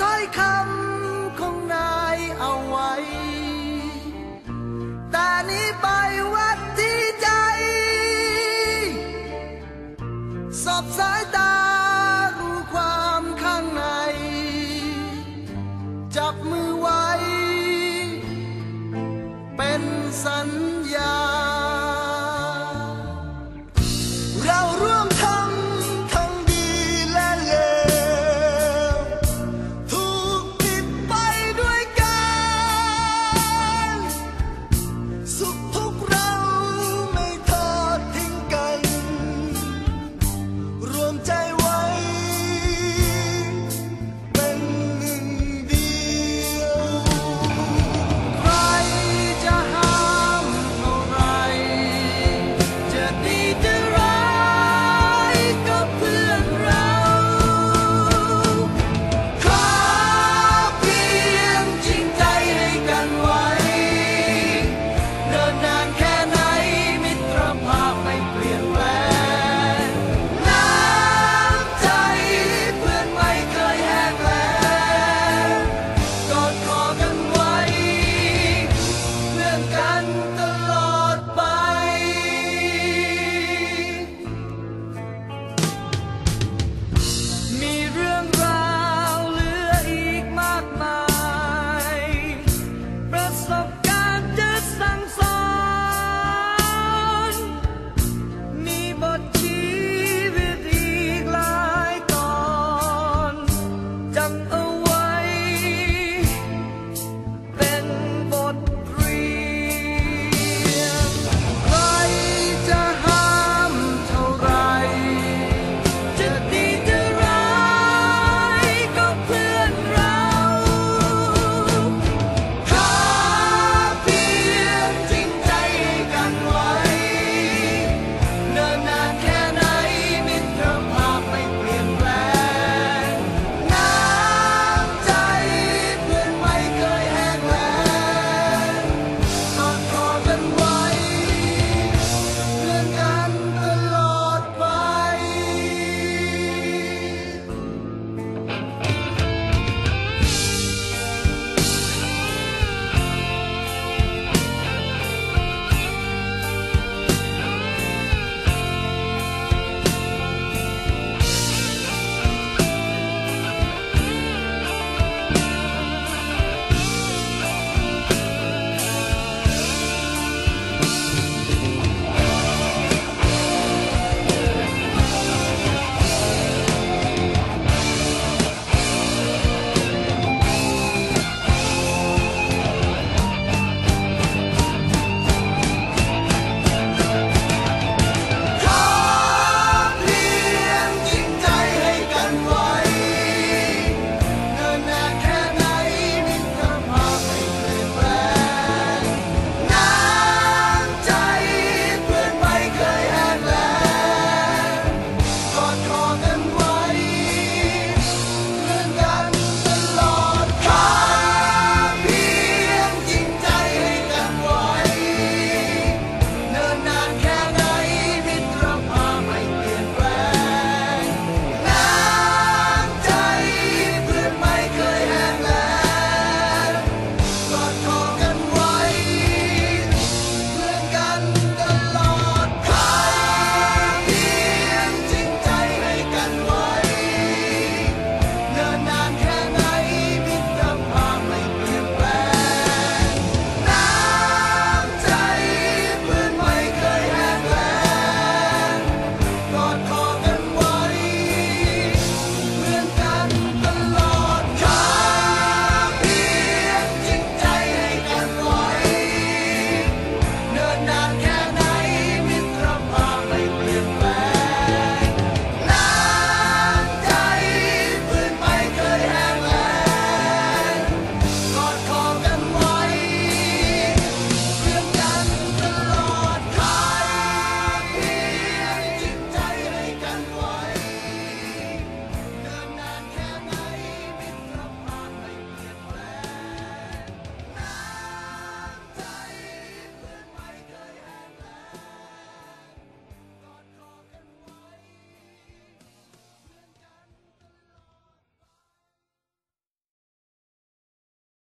ถ้อยคำของนายเอาไว้ แต่นี้ไปวัดที่ใจ สอบสายตารู้ความข้างใน จับมือไว้ เป็นสัญ